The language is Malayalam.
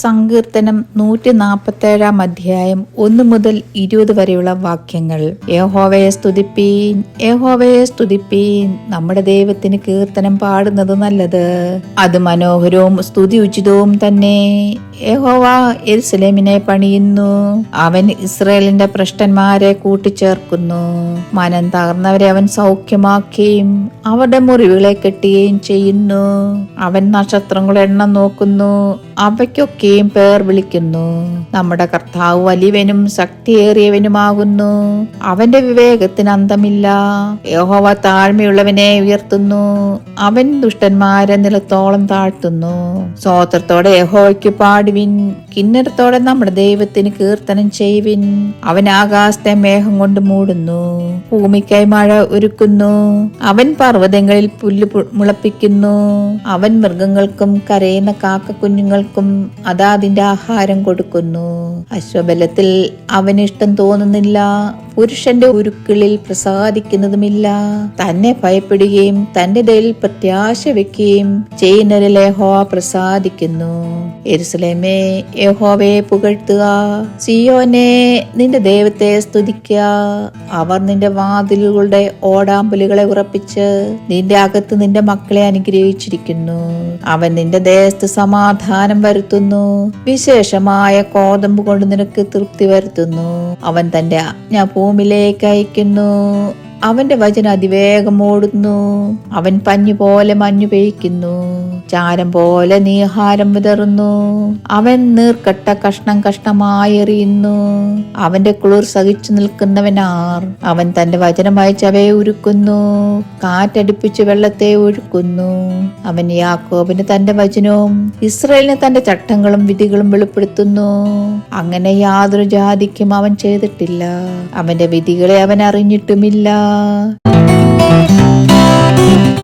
സങ്കീർത്തനം നൂറ്റി നാൽപ്പത്തേഴാം അധ്യായം ഒന്ന് മുതൽ ഇരുപത് വരെയുള്ള വാക്യങ്ങൾ. യഹോവയെ സ്തുതിപ്പീൻ യഹോവയെ സ്തുതിപ്പീൻ. നമ്മുടെ ദൈവത്തിന് കീർത്തനം പാടുന്നത് നല്ലത്. അത് മനോഹരവും സ്തുതി ഉചിതവും തന്നെ. യഹോവ എരുസലേമിനെ പണിയുന്നു. അവൻ ഇസ്രയേലിന്റെ ഭ്രഷ്ടന്മാരെ കൂട്ടിച്ചേർക്കുന്നു. മനം തകർന്നവരെ അവൻ സൗഖ്യമാക്കുകയും അവരുടെ മുറിവുകളെ കെട്ടുകയും ചെയ്യുന്നു. അവൻ നക്ഷത്രങ്ങളുടെ എണ്ണം നോക്കുന്നു. അവയ്ക്കൊക്കെയും പേർ വിളിക്കുന്നു. നമ്മുടെ കർത്താവ് വലിയവനും ശക്തിയേറിയവനുമാകുന്നു. അവന്റെ വിവേകത്തിന് അന്തമില്ല. യഹോവ താഴ്മയുള്ളവനെ ഉയർത്തുന്നു. അവൻ ദുഷ്ടന്മാരെ നിലത്തോളം താഴ്ത്തുന്നു. സ്വോത്രത്തോടെ യഹോവയ്ക്ക് പാടുവിൻ കിന്നരത്തോടെ നമ്മുടെ ദൈവത്തിന് കീർത്തനം ചെയ്യുവിൻ. അവൻ ആകാശത്തെ മേഘം കൊണ്ട് മൂടുന്നു. ഭൂമിക്കായി മഴ ഒരുക്കുന്നു. അവൻ പർവതങ്ങളിൽ പുല്ല് മുളപ്പിക്കുന്നു. അവൻ മൃഗങ്ങൾക്കും കരയുന്ന കാക്ക കുഞ്ഞുങ്ങൾക്കും അതാതിന്റെ ആഹാരം കൊടുക്കുന്നു. അശ്വബലത്തിൽ അവനിഷ്ടം തോന്നുന്നില്ല. പുരുഷന്റെ ഉരുക്കളിൽ പ്രസാദിക്കുന്നതുമില്ല. തന്നെ ഭയപ്പെടുകയും തന്റെ ദയിൽ പ്രത്യാശ വെക്കുകയും ചെയ്യുന്നതിൽ യഹോവ പ്രസാദിക്കുന്നു. എരുസലേമേ യഹോവയെ പുകഴ്ത്തുക. സിയോനെ നിന്റെ ദൈവത്തെ സ്തുതിക്കുക അവർ നിന്റെ വാതിലുകളുടെ ഓടാമ്പലുകളെ ഉറപ്പിച്ച് നിന്റെ അകത്ത് നിന്റെ മക്കളെ അനുഗ്രഹിച്ചിരിക്കുന്നു. അവൻ നിന്റെ ദേശത്ത് സമാധാനം വരുത്തുന്നു. വിശേഷമായ കോതമ്പ് കൊണ്ട് നിനക്ക് തൃപ്തി വരുത്തുന്നു. അവൻ തന്റെ ആജ്ഞ ഭൂമിയിലേക്ക് അയക്കുന്നു അവന്റെ വചനം അതിവേഗം ഓടുന്നു. അവൻ പഞ്ഞു പോലെ മഞ്ഞു പെയ്ക്കുന്നു. ചാരം പോലെ നീഹാരം വിതറുന്നു. അവൻ നീർക്കട്ട കഷ്ണം കഷ്ണമായി എറിയുന്നു. അവന്റെ കുളിർ സഹിച്ചു നിൽക്കുന്നവനാർ. അവൻ തന്റെ വചനമായി ചവയെ ഉരുക്കുന്നു. കാറ്റടിപ്പിച്ച് വെള്ളത്തെ ഒഴുക്കുന്നു. അവൻ യാക്കോബിന് തന്റെ വചനവും ഇസ്രയേലിന് തന്റെ ചട്ടങ്ങളും വിധികളും വെളിപ്പെടുത്തുന്നു. അങ്ങനെ യാതൊരു ജാതിക്കും അവൻ ചെയ്തിട്ടില്ല. അവന്റെ വിധികളെ അവൻ അറിഞ്ഞിട്ടുമില്ല. 啊。